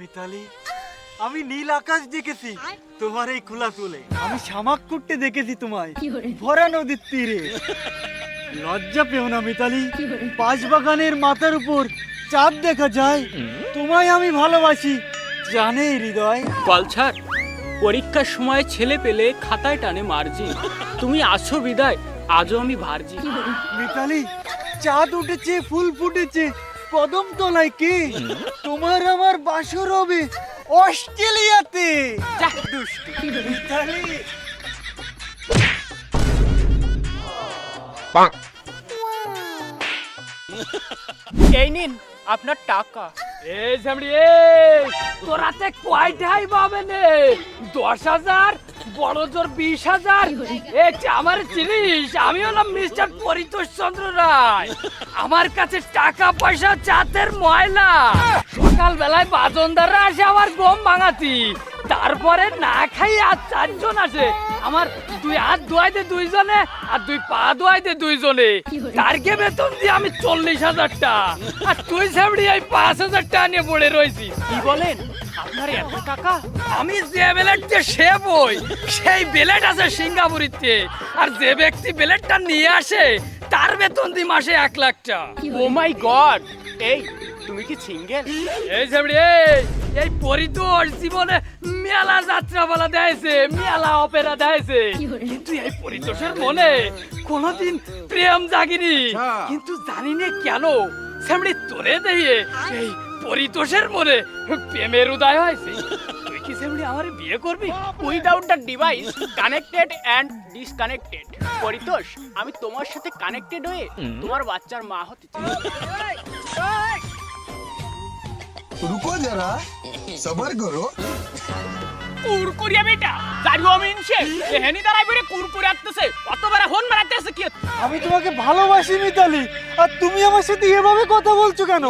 মিতালি আমি নীল আকাশ দেখেছি। তোমার এই খোলা তুলে আমি শামাক করতে দেখেছি তোমায়। ভরা নদীর তীরে। লজ্জা পেও না মিতালি। পাঁচ বাগানের মাথার উপর চাঁদ দেখা যায়। তোমায় আমি ভালোবাসি। জানে হৃদয়। কলছার পরীক্ষার সময় ছেলে পেলে খাতায় টানে মার্জিন। তুমি আছো বিদায় আজও আমি ভার্জি মিতালি চাঁদ উঠেছে ফুল ফুটেছে। কদম তলায় কে তোমার আমার বাসর হবে অস্ট্রেলিয়াতে। যা। দুষ্টু। মিতালি এই নিন আপনার টাকা। এই ঝামড়ি এই। তোরাতে কয়টাই পাবে নে দশ হাজার বড় জোর বিশ হাজার? আমার চিনিস আমি হলাম মিস্টার পরিতোষ চন্দ্র রায়। আমার কাছে টাকা পয়সা চাতের ময়লা। সকাল বেলায় বাজনদাররা আসে আমার গম ভাঙাতি। তারপরে না খাই আর চারজন আসে। আমার দুই হাত ধোয়াই দে দুইজনে আর দুই পা ধোয়াই দে দুইজনে। তারকে বেতন দিয়ে আমি চল্লিশ হাজারটা। আর তুই সামনে এই পাঁচ হাজার টাকা নিয়ে পড়ে রয়েছি কি বলেন? আপনার এত টাকা আমি যে বেলেটকে সে বই সেই বেলেট আছে সিঙ্গাপুরিতে। আর যে ব্যক্তি বেলেটটা নিয়ে আসে তার বেতন দি মাসে এক লাখ টাকা ও মাই গড। এই তুমি কি সিঙ্গেল? এই সামনে এই পরিতোষ জীবনে মেলা যাত্রা বলা দেয়ছে মেলা অপেরা দেয়ছে কিন্তু এই পরিতোষের মনে কোনোদিন প্রেম জাগিনি। কিন্তু জানি না কেন? সামনে তোরে দিয়ে এই পরিতোষের মনে প্রেমের উদয় হয়েছে তুই কি সেমনি আমার বিয়ে করবি? Without the device connected and disconnected Paritosh আমি তোমার সাথে কানেক্টেড হয়ে তোমার বাচ্চার মা হতে চাই। রুকো যারা সবার করো। কুরকুরিয়া বেটা আমি ইনসে। দাঁড়াই করে কুরকুরে আসতেছে অত হন মারাতে কি? আমি তোমাকে ভালোবাসি মিতালি আর তুমি আমার সাথে এভাবে কথা বলছো কেন?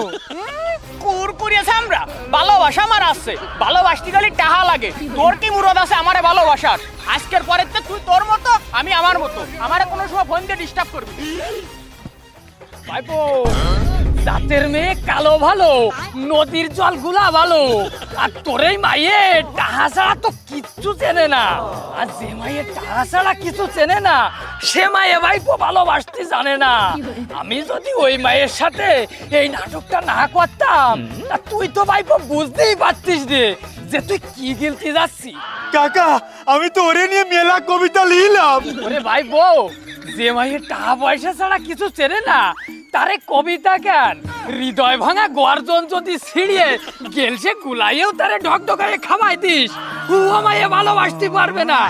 কুরকুরিয়া সামরা ভালোবাসা আমার আছে। ভালোবাসতে গেলে টাহা লাগে। তোর কি মুরদ আছে? আমারে ভালোবাসার। আজকের পরের তো তুই তোর মতো, আমি আমার মতো। আমারে কোনো সময় ফোন দিয়ে ডিস্টার্ব করবি ভাইপো। জাতের মেয়ে কালো ভালো নদীর জলগুলা ভালো। আর তোরেই মাইয়ে টাহা ছাড়া তো কিচ্ছু চেনে না। আর যে মাইয়ে টাহা ছাড়া কিছু চেনে না সে মায়ে ভাইপো ভালোবাসতে জানে না। আমি যদি ওই মায়ের সাথে এই নাটকটা না করতাম তুই তো ভাইপো বুঝতেই পারতিস রে যে তুই কি গিলতে যাচ্ছি কাকা আমি তো ওরে নিয়ে মেলা কবিতা লিখলাম। ওরে ভাই বউ যে মাইয়ের টাকা পয়সা ছাড়া কিছু চেনে না, তারে কবিতা কেন হৃদয় ভাঙা গর্জন যদি ছিঁড়িয়ে গেলসে গুলাইয়েও তারে ঢকঢকাইয়ে খাওয়াই দিস। ও মাইয়ে ভালোবাসতে পারবে না।